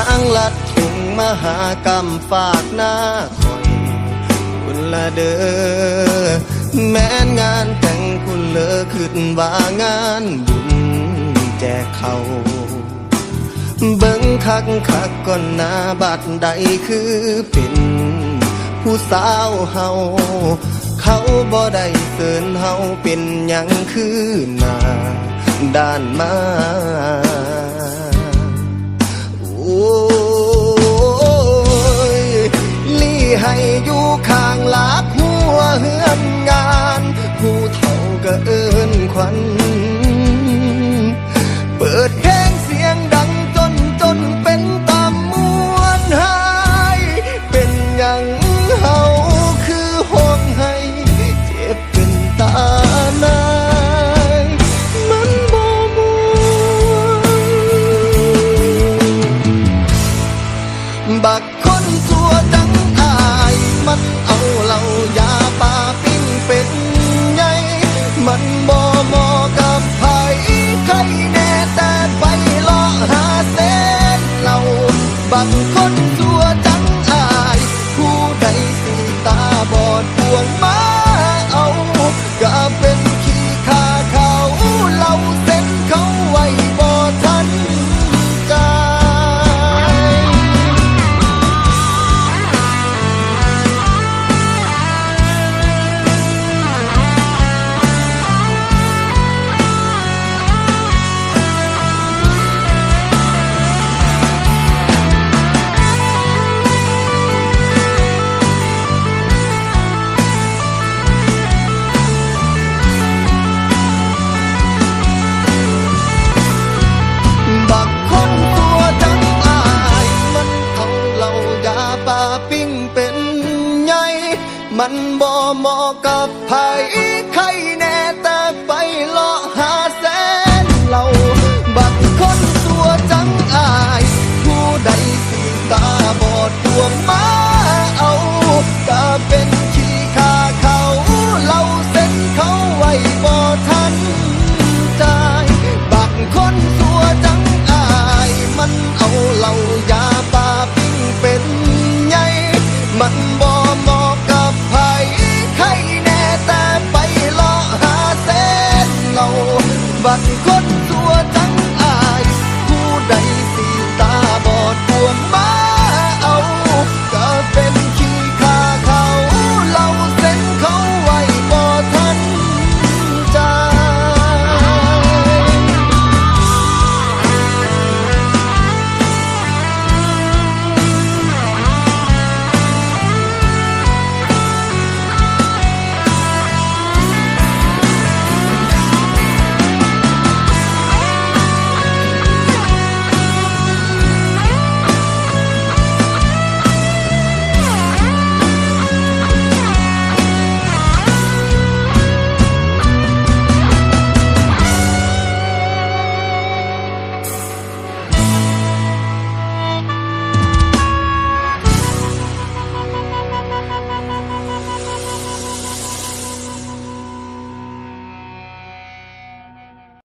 างลัดถุงมหากรรมฝากหน้าคอยคุณละเด้อแม้นงานแต่งคุณเลอขึ้นว่างานบุญแจกเขาเบิ่งคักคักก่อนหน้าบัดใดคือเป็นผู้สาวเฮาเขาบ่ได้เสินเฮาเป็นหยังคือหน้าด้านมา บักคนสัวดังอายมันเอาเหล่ายาปลาปิ้งเป็ดไงมันบ่มอก มันบ่เหมาะกับไผ